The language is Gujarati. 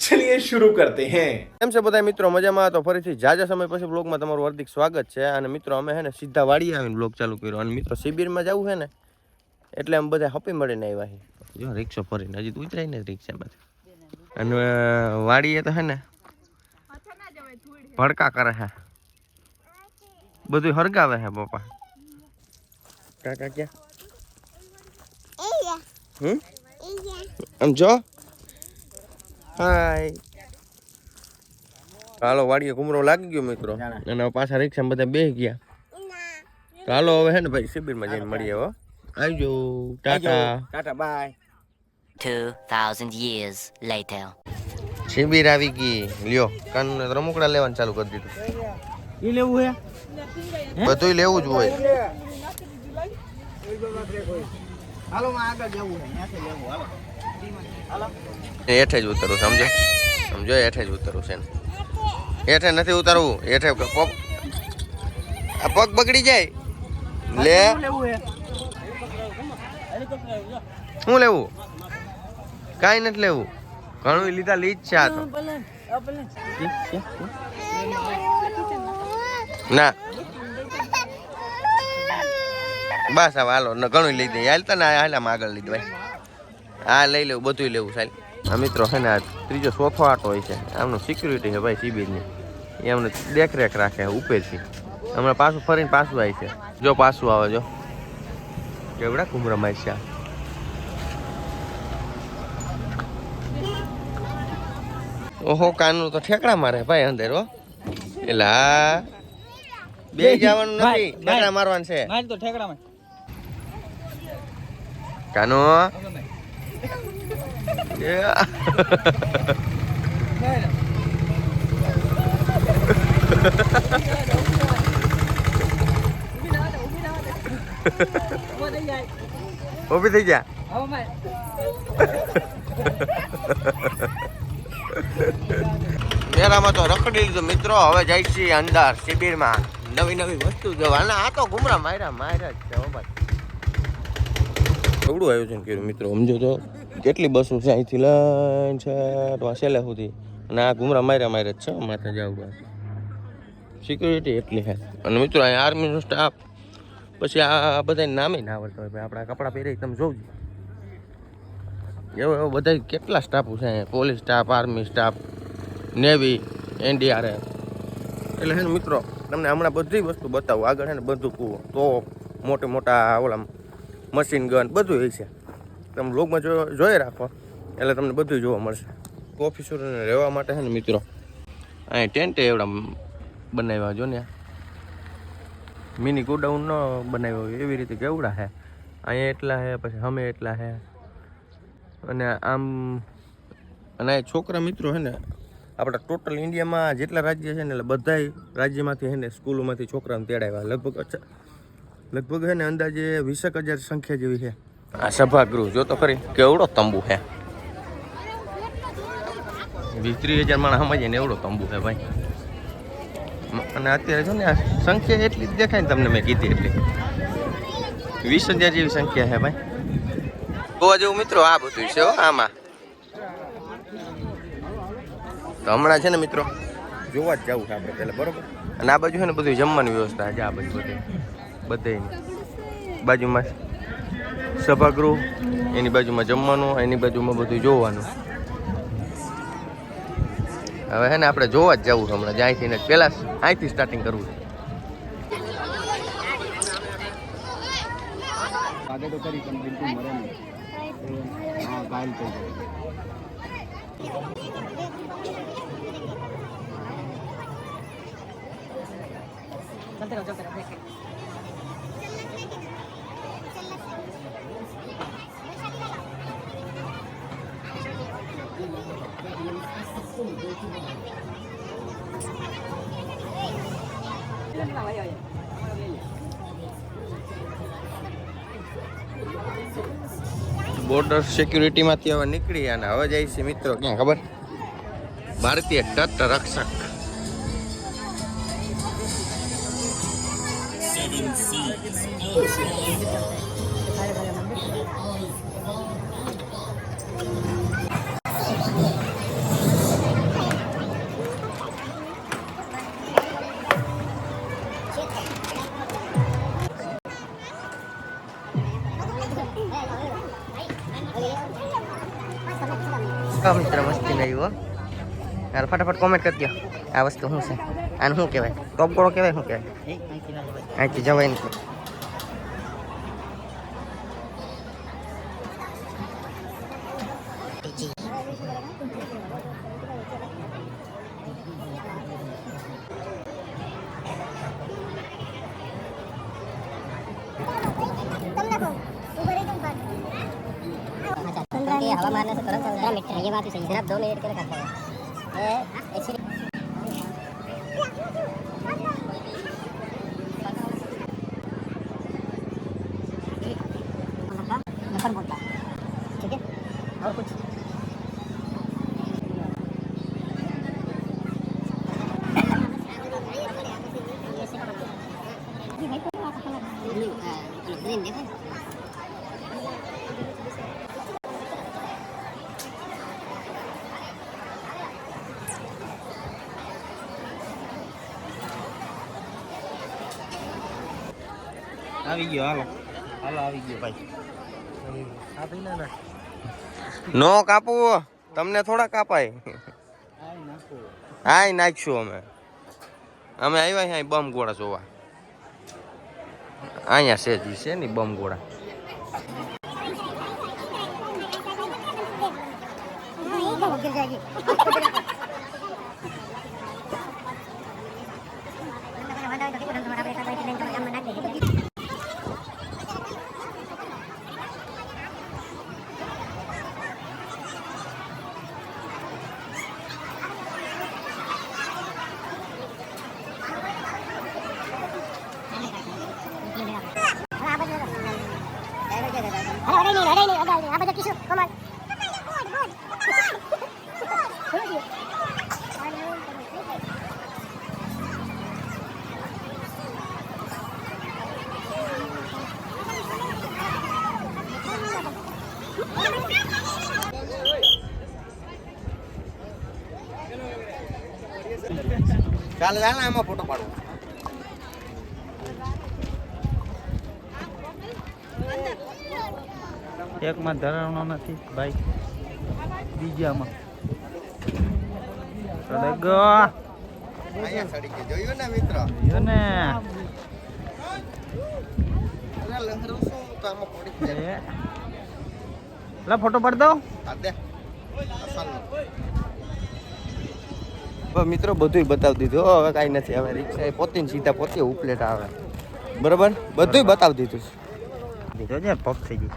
ચલિએ શરૂ કરતે હે એમ છે બધા મિત્રો? મજામાં? તો ફરીથી જાજા સમય પછી બ્લોગમાં તમારું હાર્દિક સ્વાગત છે. અને મિત્રો અમે હે ને સીધા વાડી આવીને બ્લોગ ચાલુ કર્યો. અને મિત્રો શિબિરમાં જવું હે ને એટલે અમે બધા હપી મળીને આવ્યા છીએ. જો રિક્ષો ફરીને. હજી તો ઉતરાય ને રિક્ષામાંથી અને વાડીએ તો હે ને ભડકા કરે હે. બધું હરગાવે હે પપ્પા. કાકા ક્યાં? હમ? આમ જો. હાય. હાલો વાડીએ કુમરો લાગી ગયો મિત્રો. અને પાછા રિક્ષા બધા બેસી ગયા. તો હાલો હવે હે ને ભાઈ શિબિરમાં જઈને મળીએ હો. આવજો tata. Tata bye. 2000 years later. શિબિર આવી ગઈ. લ્યો કન રમકડા લેવાનું ચાલુ કરી દીધું. એ લેવું હે? બધું લેવું જ હોય. હાલો માં આગળ જવું હે. લેવું હાલો. હેઠે જ ઉતરવું સમજો? સમજો? હેઠે જ ઉતરવું છે ને. હેઠે નથી ઉતરવું હેઠે પગ, આ પગ બગડી જાય. લે. શું લેવું? કાંઈ નથી લેવું. ઘણું લીધા લીધ છે આ તો. ના. બસ હવે હાલો ન ઘણું લઈ હાલતા હાલ તને હાલામાં આગળ લીધું, ભાઈ. હા લઈ લેવું બધું લેવું સાહેબ આ મિત્રો છે ને આ ત્રીજો ચોથો આટો હોય છે. આમનો સિક્યુરિટી છે ભાઈ સીબીની એ અમને દેખરેખ રાખે ઉપરથી. હમણાં પાછું ફરીને પાછું આવી છે. જો પાછું આવે જો. કેવડા કુમરામાં છે ઓહો કાનનું તો ઠેકડા મારે ભાઈ અંદર હો. એલા બે જવાનું નથી ઠેકડા મારવાનું છે. મારી તો ઠેકડામાં કાનો? એ. ઊભી થઈ ગયા મેરામાં તો રખડી લીધું મિત્રો હવે જાય છીએ અંદર શિબિરમાં નવી નવી વસ્તુ જોવા અને આ તો ઘુમરા માર્યા માર્યા જ છે ભાઈ કેવડું આયોજન કર્યું, મિત્રો. સમજો તો. કેટલી બસો છે? અહીંથી લઈને છે તો છેલ્લે સુધી. અને આ ઘુમરા માર્યા માર્યા જ છે માથે જાવડું સિક્યુરિટી એટલી છે. અને મિત્રો, અહીંયા આર્મીનો સ્ટાફ પછી આ બધા નામે ના આવડતા હોય. આપણા કપડાં પહેરી તમે જોજો એવો એવો બધા કેટલા સ્ટાફો છે અહીંયા? Police staff army staff navy NDRF એટલે હે મિત્રો, તમને હમણાં બધી વસ્તુ બતાવું. આગળ હે ને બધું કૂવો. તો મોટા મોટા ઓલા મશીન ગન બધું હોય છે. તમે લોગમાં જો, જોઈ રાખો. એટલે તમને બધું જોવા મળશે. ઓફિસરોને રહેવા માટે છે ને મિત્રો? અહીં ટેન્ટ એવડા બનાવ્યા જો ને મિની ગોડાઉન ન બનાવ્યો હોય, એવી રીતે કેવડા છે અહીંયા એટલા છે પછી અમે એટલા છે અને આમ, અને છોકરા મિત્રો છે ને, આપણા ટોટલ ઇન્ડિયામાં જેટલા રાજ્ય છે ને, એટલે બધાય રાજ્યમાંથી છે ને, સ્કૂલોમાંથી છોકરાને તેડાવ્યા. લગભગ લગભગ છે ને અંદાજે વીસેક હજાર સંખ્યા જેવી છે આ સભાગૃહ જો તો ખરી. કેવડો તંબુ છે વીસ ત્રીસ હજાર માણસ સમજે ને એવડો તંબુ છે ભાઈ. અને અત્યારે જો ને આ સંખ્યા એટલી જ દેખાય ને તમને મેં કીધી એટલી. વીસ હજાર જેવી સંખ્યા છે ભાઈ. જોવા જેવું મિત્રો આ બધું છે આમાં. તો હમણાં છે ને મિત્રો? જોવા જ જવું છે આપણે પહેલાં બરોબર? અને આ બાજુ છે ને બધું જમવાની વ્યવસ્થા છે આ બાજુ બધે. બધે બાજુમાં સભાગૃહ એની બાજુમાં જમવાનું એની બાજુમાં બધું જોવાનું. હવે હે ને આપણે જોવા જ જવું છે હમણાં જ અહીંથી ને પહેલાં અહીંથી સ્ટાર્ટિંગ કરવું છે. આગળ તો કરી પણ બોર્ડર સિક્યુરિટીમાંથી હવે નીકળી અને હવે જાય છે મિત્રો. ક્યાં ખબર? ભારતીય તટ રક્ષક. હા, મિત્ર મસ્તી નહીં હો. યાર ફટાફટ કોમેન્ટ કરી દો આ વસ્તુ શું છે? આને શું કહેવાય? ટોપગોળો કહેવાય, શું કહેવાય? અહીંથી જવાય નથી. हवामान से तुरंत पंद्रह मिनट है ये बात भी सही है सिर्फ दो मिनट के लिए करते हैं નો કાપવું તમને થોડા કાપાય. હા નાખશું અમે. અમે આવ્યા અહીંયા બમ ગોળા જોવા. અહીંયા છે છે ને બમ ગોળા ચાલે ચાલે એમાં ફોટો પાડવો એકમાં ધરાવનો નથી ભાઈ. બીજામાં. સડગો અહીંયા સડી જોયું ને મિત્ર? ને. લા ફોટો પાડ દો. મિત્રો બધુંય બતાવી દીધું. હવે કાંઈ નથી. હવે રિક્ષા પોતે સીધા પોતે ઉપલેટ આવે. બરોબર? બધુંય બતાવી દીધું છે. પગ થઈ ગઈ